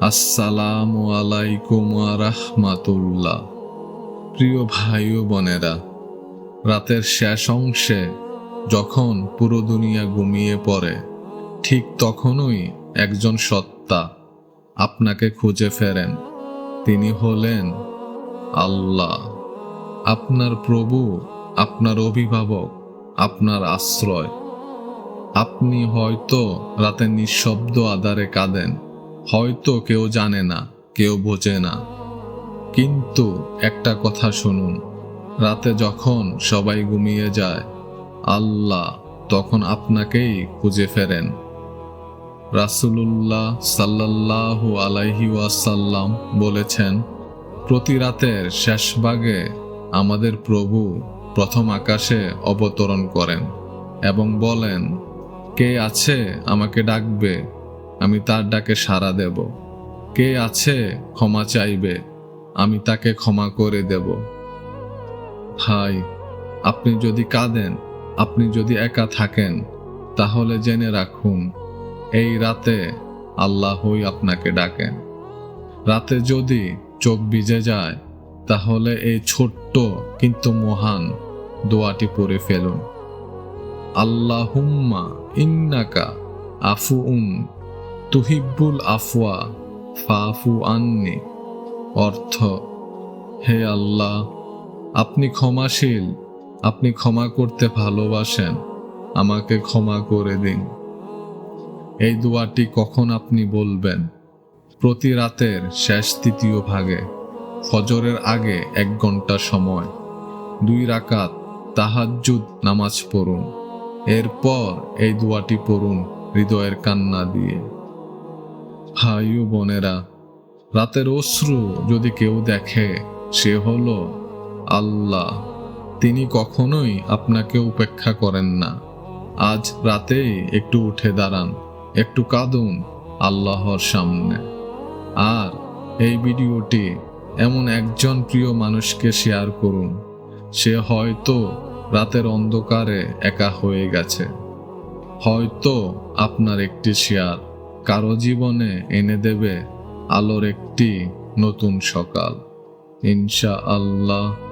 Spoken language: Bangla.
আসসালামু আলাইকুম রাহমাতুল্লাহ। প্রিয় ভাই ও বোনেরা, রাতের শেষ অংশে যখন পুরো দুনিয়া ঘুমিয়ে পড়ে, ঠিক তখনই একজন সত্তা আপনাকে খুঁজে ফেরেন। তিনি হলেন আল্লাহ। আপনার প্রভু, আপনার অভিভাবক, আপনার আশ্রয়। আপনি হয়তো রাতে নিঃশব্দ আধারে কাঁদেন। হয়তো কেউ জানে না, কেউ বোঝে না। কিন্তু একটা কথা শুনুন, রাতে যখন সবাই ঘুমিয়ে যায়, আল্লাহ তখন আপনাকেই খুঁজে ফেরেন। রাসূলুল্লাহ সাল্লাল্লাহু আলাইহি ওয়াসাল্লাম বলেছেন, প্রতি রাতের শেষ ভাগে আমাদের প্রভু প্রথম আকাশে অবতরণ করেন এবং বলেন, কে আছে আমাকে ডাকবে আমি তার ডাকে সাড়া দেব। কে আছে ক্ষমা চাইবে, আমি তাকে ক্ষমা করে দেব। ভাই, আপনি যদি কাঁদেন, আপনি যদি একা থাকেন, তাহলে জেনে রাখুন, এই রাতে আল্লাহই আপনাকে ডাকেন। রাতে যদি চোখ ভিজে যায়, তাহলে এই ছোট্ট কিন্তু মহান দোয়াটি পড়ে ফেলুন। আল্লাহুম্মা ইন্নাকা আফুউন তুহিব্বুল আফওয়া, ফাফু আন্নি। অর্থ, হে আল্লাহ, আপনি ক্ষমাশীল, আপনি ক্ষমা করতে ভালোবাসেন, আমাকে ক্ষমা করে দিন। এই দোয়াটি কখন আপনি বলবেন? প্রতি রাতের শেষ তৃতীয় ভাগে, ফজরের আগে এক ঘণ্টা সময়, দুই রাকাত তাহাজ্জুদ নামাজ পড়ুন। এরপর এই দোয়াটি পড়ুন হৃদয়ের কান্না দিয়ে। ভাই ও বোনেরা, রাতের অশ্রু যদি কেউ দেখে, সে হলো আল্লাহ। তিনি কখনোই আপনাকে উপেক্ষা করেন না। আজ রাতেই একটু উঠে দাঁড়ান, একটু কাঁদুন আল্লাহর সামনে। আর এই ভিডিওটি এমন একজন প্রিয় মানুষকে শেয়ার করুন, সে হয়তো রাতের অন্ধকারে একা হয়ে গেছে। হয়তো আপনার একটি শেয়ার। কারও জীবনে এনে দেবে আলোর একটি নতুন সকাল। ইনশা আল্লাহ